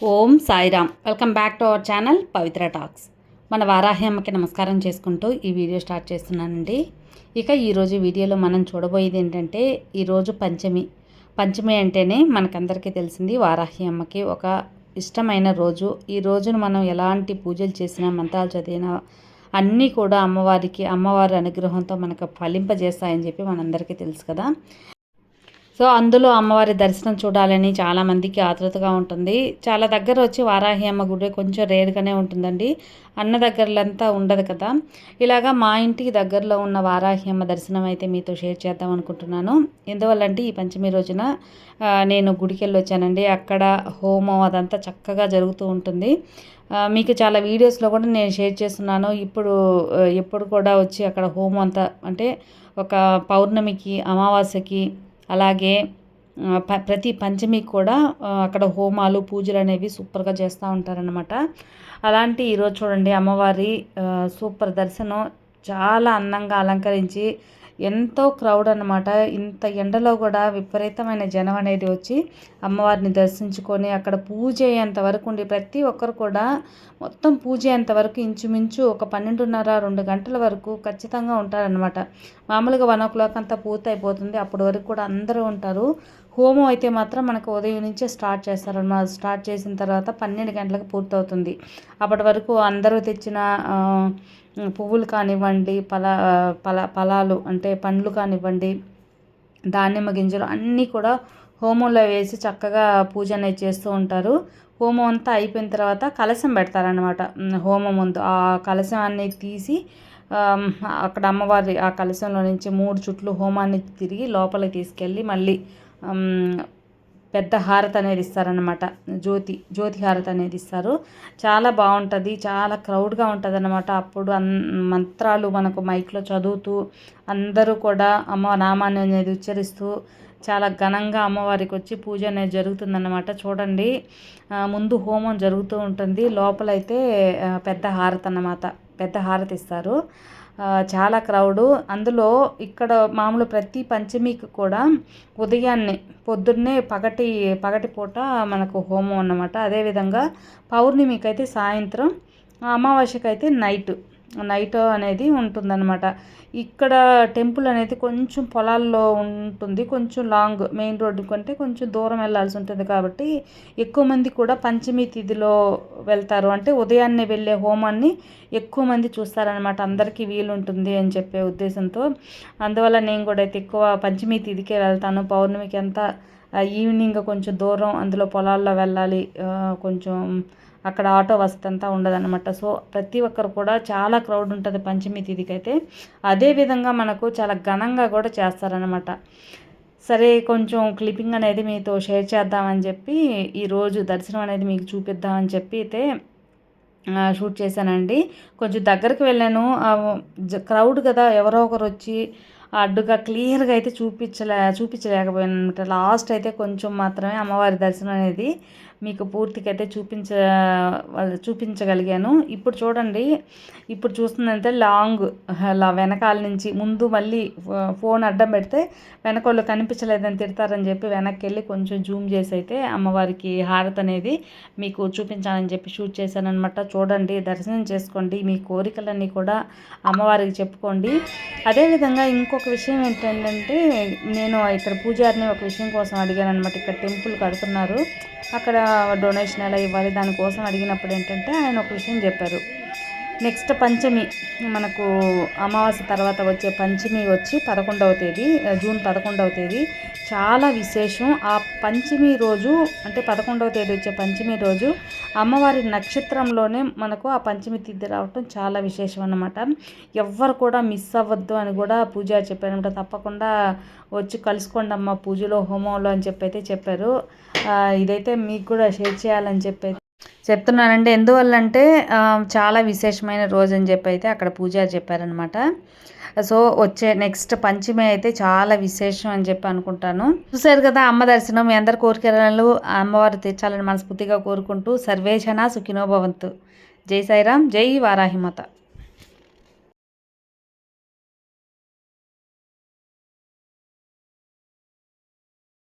Om Sairam. Welcome back to our channel Pavitra talks. మన వారాహి అమ్మకి నమస్కారం చేసుకుంటూ ఈ వీడియో స్టార్ట్ చేస్తున్నానండి. ఇక ఈరోజు వీడియోలో మనం చూడబోయేది ఏంటంటే ఈరోజు పంచమి. పంచమి అంటేనే మనకందరికీ తెలిసింది వారాహి అమ్మకి ఒక ఇష్టమైన రోజు. ఈ రోజును మనం ఎలాంటి పూజలు చేసినా మంత్రాలు చదివినా అన్నీ కూడా అమ్మవారికి అమ్మవారి అనుగ్రహంతో మనకు ఫలింపజేస్తాయని చెప్పి మనందరికీ తెలుసు కదా. సో అందులో అమ్మవారి దర్శనం చూడాలని చాలామందికి ఆతృతగా ఉంటుంది. చాలా దగ్గర వచ్చి వారాహి అమ్మ గుడి కొంచెం రేరుగానే ఉంటుందండి. అన్న దగ్గరలంతా ఉండదు కదా. ఇలాగా మా ఇంటికి దగ్గరలో ఉన్న వారాహి అమ్మ దర్శనం అయితే మీతో షేర్ చేద్దాం అనుకుంటున్నాను. ఎందువల్లంటే ఈ పంచమి రోజున నేను గుడికి వెళ్ళి వచ్చానండి అక్కడ హోమం అదంతా చక్కగా జరుగుతూ ఉంటుంది. మీకు చాలా వీడియోస్లో కూడా నేను షేర్ చేస్తున్నాను. ఇప్పుడు ఎప్పుడు కూడా వచ్చి అక్కడ హోమం అంతా అంటే ఒక పౌర్ణమికి అమావాస్యకి అలాగే ప ప్రతి పంచమి కూడా అక్కడ హోమాలు పూజలు అనేవి సూపర్గా చేస్తూ ఉంటారనమాట అలాంటి ఈరోజు చూడండి అమ్మవారి సూపర్ దర్శనం చాలా అందంగా అలంకరించి ఎంతో క్రౌడ్ అనమాట ఇంత ఎండలో కూడా విపరీతమైన జనం అనేది వచ్చి అమ్మవారిని దర్శించుకొని అక్కడ పూజ అయ్యేంత వరకు ఉండి ప్రతి ఒక్కరు కూడా మొత్తం పూజ అయ్యేంత వరకు ఇంచుమించు ఒక పన్నెండున్నర రెండు గంటల వరకు ఖచ్చితంగా ఉంటారనమాట మామూలుగా వన్ ఓ క్లాక్ అంతా పూర్తి అయిపోతుంది అప్పటి వరకు కూడా అందరూ ఉంటారు. హోమం అయితే మాత్రం మనకు ఉదయం నుంచే స్టార్ట్ చేస్తారన్నమాట. స్టార్ట్ చేసిన తర్వాత పన్నెండు గంటలకు పూర్తవుతుంది. అప్పటి వరకు అందరూ తెచ్చిన పువ్వులు కానివ్వండి పల పల ఫలాలు అంటే పండ్లు కానివ్వండి దానిమ్మ గింజలు అన్నీ కూడా హోమంలో వేసి చక్కగా పూజ అనేది చేస్తూ ఉంటారు. హోమం అంతా అయిపోయిన తర్వాత కలశం పెడతారనమాట హోమం ముందు ఆ కలశం తీసి అక్కడ అమ్మవారి ఆ కలశంలో నుంచి మూడు చుట్లు హోమాన్ని తిరిగి లోపలికి తీసుకెళ్ళి మళ్ళీ పెద్ద హారత అనేది ఇస్తారనమాట జ్యోతి జ్యోతి హారత అనేది ఇస్తారు. చాలా బాగుంటుంది చాలా క్రౌడ్గా ఉంటుంది అనమాట అప్పుడు అన్ మంత్రాలు మనకు మైక్లో చదువుతూ అందరూ కూడా అమ్మ నామాన్ని అనేది ఉచ్చరిస్తూ చాలా ఘనంగా అమ్మవారికి వచ్చి పూజ అనేది జరుగుతుందన్నమాట. చూడండి ముందు హోమం జరుగుతూ ఉంటుంది. లోపలైతే పెద్ద హారతి అన్నమాట. పెద్ద హారతి ఇస్తారు. చాలా క్రౌడు. అందులో ఇక్కడ మామూలు ప్రతి పంచమికి కూడా ఉదయాన్నే పొద్దున్నే పగటి పగటి పూట మనకు హోమం అన్నమాట. అదేవిధంగా పౌర్ణమికి అయితే సాయంత్రం అమావాస్యకైతే నైట్. నైట్ అనేది ఉంటుందన్నమాట. ఇక్కడ టెంపుల్ అనేది కొంచెం పొలాల్లో ఉంటుంది. కొంచెం లాంగ్ మెయిన్ రోడ్డు కంటే కొంచెం దూరం వెళ్ళాల్సి ఉంటుంది కాబట్టి ఎక్కువ మంది కూడా పంచమి తిథిలో వెళ్తారు. అంటే ఉదయాన్నే వెళ్ళే హోమాన్ని ఎక్కువ మంది చూస్తారనమాట అందరికీ వీలుంటుంది అని చెప్పే ఉద్దేశంతో. అందువల్ల నేను కూడా అయితే ఎక్కువ పంచమి తిథికే వెళ్తాను. పౌర్ణమికి అంతా ఈవినింగ్ కొంచెం దూరం అందులో పొలాల్లో వెళ్ళాలి. కొంచెం అక్కడ ఆటో వసతి అంతా ఉండదన్నమాట. సో ప్రతి ఒక్కరు కూడా చాలా క్రౌడ్ ఉంటుంది పంచమి తిథికి అయితే అదేవిధంగా మనకు చాలా ఘనంగా కూడా చేస్తారనమాట సరే కొంచెం క్లిప్పింగ్ అనేది మీతో షేర్ చేద్దామని చెప్పి ఈరోజు దర్శనం అనేది మీకు చూపిద్దామని చెప్పి అయితే షూట్ చేశానండి. కొంచెం దగ్గరికి వెళ్ళాను. క్రౌడ్ కదా ఎవరో ఒకరు వచ్చి అడ్డుగా క్లియర్గా అయితే చూపించలే చూపించలేకపోయాను అనమాట లాస్ట్ అయితే కొంచెం మాత్రమే అమ్మవారి దర్శనం అనేది మీకు పూర్తిగా అయితే చూపించ చూపించగలిగాను. ఇప్పుడు చూడండి ఇప్పుడు చూస్తుందంటే లాంగ్ అలా వెనకాల నుంచి ముందు మళ్ళీ ఫోన్ అడ్డం పెడితే వెనకోళ్ళు కనిపించలేదని తిడతారని చెప్పి వెనక్కి వెళ్ళి కొంచెం జూమ్ చేసి అయితే అమ్మవారికి హారత అనేది మీకు చూపించాలని చెప్పి షూట్ చేశాను అనమాట చూడండి దర్శనం చేసుకోండి మీ కోరికలన్నీ కూడా అమ్మవారికి చెప్పుకోండి. అదేవిధంగా ఇంకొక విషయం ఏంటంటే నేను ఇక్కడ పూజారిని ఒక విషయం కోసం అడిగాను అనమాట ఇక్కడ టెంపుల్ కడుతున్నారు. అక్కడ డొనేషన్ ఎలా ఇవ్వాలి? దానికోసం అడిగినప్పుడు ఏంటంటే ఆయన ఒక విషయం చెప్పారు. నెక్స్ట్ పంచమి మనకు అమావాస్య తర్వాత వచ్చే పంచమి వచ్చి పదకొండవ తేదీ జూన్ పదకొండవ తేదీ. చాలా విశేషం. ఆ పంచమి రోజు అంటే పదకొండవ తేదీ వచ్చే పంచమి రోజు అమ్మవారి నక్షత్రంలోనే మనకు ఆ పంచమి తిద్ది రావటం చాలా విశేషం అన్నమాట. ఎవ్వరు కూడా మిస్ అవ్వద్దు అని కూడా పూజ చెప్పారనమాట తప్పకుండా వచ్చి కలుసుకోండి అమ్మ పూజలో హోమంలో అని చెప్పి అయితే చెప్పారు. ఇదైతే మీకు కూడా షేర్ చేయాలని చెప్పి చెప్తున్నానండి. ఎందువల్ల అంటే చాలా విశేషమైన రోజు అని చెప్పి అయితే అక్కడ పూజారి చెప్పారనమాట సో వచ్చే నెక్స్ట్ పంచమి అయితే చాలా విశేషం అని చెప్పి అనుకుంటాను. చూసారు కదా అమ్మ దర్శనం మీ అందరి కోరికలు అమ్మవారు తెచ్చాలని మనస్ఫూర్తిగా కోరుకుంటూ సర్వేషణ సుఖినోభవంతు జై సాయిరామ్ జై వారాహిమత.